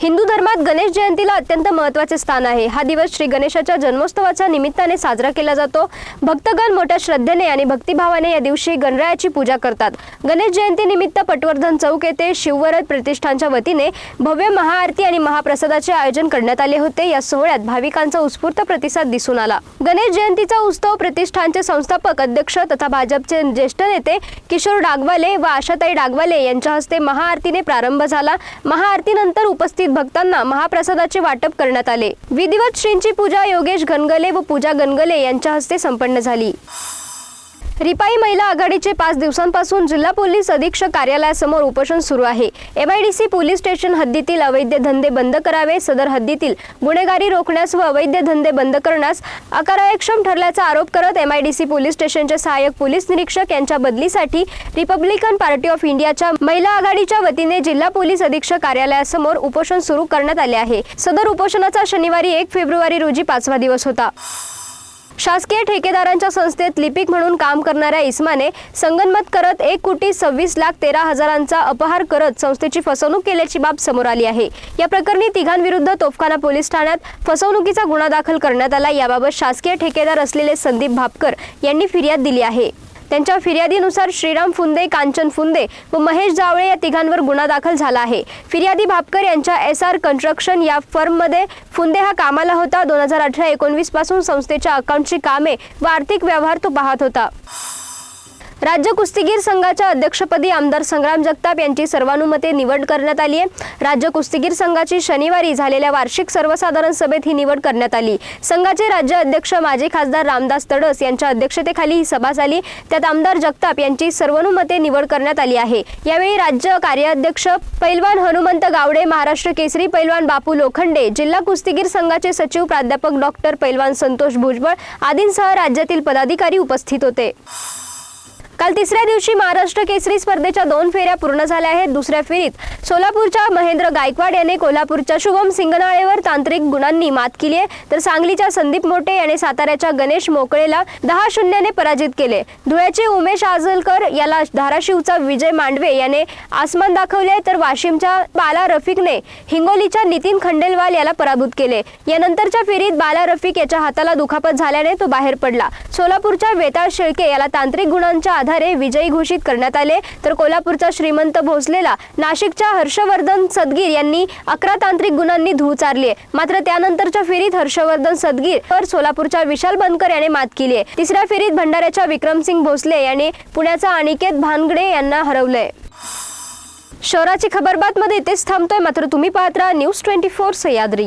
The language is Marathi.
हिंदू धर्मात गणेश जयंतीला अत्यंत महत्त्वाचे स्थान आहे. हा दिवस श्री गणेशाच्या जन्मोत्सवाच्या निमित्ताने साजरा केला जातो. भक्तगण मोठ्या श्रद्धेने आणि भक्तिभावाने या दिवशी गणरायाची पूजा करतात. गणेश जयंती निमित्त पटवर्धन चौक येथे शिववरद प्रतिष्ठानच्या वतीने भव्य महाआरती आणि महाप्रसादाचे आयोजन करण्यात आले होते. या सोहळ्यात भाविकांचा उत्स्फूर्त प्रतिसाद दिसून आला. गणेश जयंतीचा उत्सव प्रतिष्ठानचे संस्थापक अध्यक्ष तथा भाजपचे ज्येष्ठ नेते किशोर डागवाले व आशाताई डागवाले यांच्या हस्ते महाआरतीने प्रारंभ झाला. महाआरतीनंतर उपस्थित भक्तांना महाप्रसादाचे वाटप करण्यात आले. विधिवत श्रींची पूजा योगेश गणगले व पूजा गणगले यांच्या हस्ते संपन्न झाली. रिपाई महिला आघाडीचे पाच दिवसांपासून जिल्हा पोलीस अधीक्षक कार्यालयासमोर उपोषण सुरू आहे. एमआयडीसी पोलीस स्टेशन हद्दीतील अवैध धंदे बंद करावे सदर हद्दीतील गुन्हेगारी रोखण्यास व अवैध धंदे बंद करण्यास अकार्यक्षम ठरल्याचा आरोप करत एमआयडीसी पोलीस स्टेशनचे सहाय्यक पोलीस निरीक्षक यांच्या बदलीसाठी रिपब्लिकन पार्टी ऑफ इंडियाच्या महिला आघाडीच्या वतीने जिल्हा पोलीस अधीक्षक कार्यालयासमोर उपोषण सुरू करण्यात आले आहे. सदर उपोषणाचा शनिवारी एक फेब्रुवारी रोजी पाचवा दिवस होता. शासकीय ठेकेदारांच्या संस्थेत लिपिक म्हणून काम करणाऱ्या इस्माने संगनमत करत एक कोटी सव्वीस लाख तेरा हजारांचा अपहार करत संस्थेची फसवणूक केल्याची बाब समोर आली आहे. या प्रकरणी तिघांविरुद्ध तोफखाना पोलीस ठाण्यात फसवणुकीचा गुन्हा दाखल करण्यात आला. याबाबत शासकीय ठेकेदार असलेले संदीप भापकर यांनी फिर्याद दिली आहे. त्यांच्या फिर्यादीनुसार श्रीराम फुंदे कांचन फुंदे व महेश जावळे या तिघांवर गुन्हा दाखल झाला आहे. फिर्यादी भापकर यांच्या एस आर कन्स्ट्रक्शन या फर्ममध्ये फुंदे हा कामाला होता. दोन हजार अठरा एकोणवीसपासून संस्थेच्या अकाउंटची कामे व आर्थिक व्यवहार तो पाहत होता. राज्य कुस्तीगीर संघाच्या अध्यक्षपदी आमदार संग्राम जगताप यांची सर्वानुमते निवड करण्यात आली आहे. राज्य कुस्तीगीर संघाची शनिवारी झालेल्या वार्षिक सर्वसाधारण सभेत ही निवड करण्यात आली. संघाचे राज्य अध्यक्ष माजी खासदार रामदास तडस यांच्या अध्यक्षतेखाली ही सभा झाली. त्यात आमदार जगताप यांची सर्वानुमते निवड करण्यात आली आहे. यावेळी राज्य कार्याध्यक्ष पैलवान हनुमंत गावडे महाराष्ट्र केसरी पैलवान बापू लोखंडे जिल्हा कुस्तीगीर संघाचे सचिव प्राध्यापक डॉक्टर पैलवान संतोष भुजबळ आदींसह राज्यातील पदाधिकारी उपस्थित होते. काल तिसऱ्या दिवशी महाराष्ट्र केसरी स्पर्धेच्या दोन फेऱ्या पूर्ण झाल्या आहेत. दुसऱ्या फेरीत सोलापूरच्या महेंद्र गायकवाड याने कोल्हापूरच्या शुभम सिंगनाळेवर तांत्रिक गुणांनी मात केली आहे. तर सांगलीच्या संदीप मोटे याने साताऱ्याच्या गणेश मोकळेला दहा शून्याने पराजित केले. धुळ्याचे उमेश आजलकर याला धाराशिवचा विजय मांडवे याने आसमान दाखवले तर वाशिमच्या बाला रफिकने हिंगोलीच्या नितीन खंडेलवाल याला पराभूत केले. यानंतरच्या फेरीत बाला रफिक याच्या हाताला दुखापत झाल्याने तो बाहेर पडला. सोलापूरच्या वेताळ शेळके याला तांत्रिक गुणांच्या आधारे विजयी घोषित करण्यात आले. तर कोल्हापूरचा श्रीमंत भोसलेला नाशिकच्या हर्षवर्धन सदगीर यांनी अकरा तांत्रिक गुणांनी धू चारली आहे. मात्र त्यानंतरच्या फेरीत हर्षवर्धन सदगीर तर सोलापूरच्या विशाल बनकर याने मात केली आहे. तिसऱ्या फेरीत भंडाऱ्याच्या विक्रमसिंग भोसले याने पुण्याचा अनिकेत भानगडे यांना हरवलंय. शहराची खबरबात मध्ये इथेच थांबतोय. मात्र तुम्ही पाहत राहा न्यूज ट्वेंटी फोर सह्याद्री.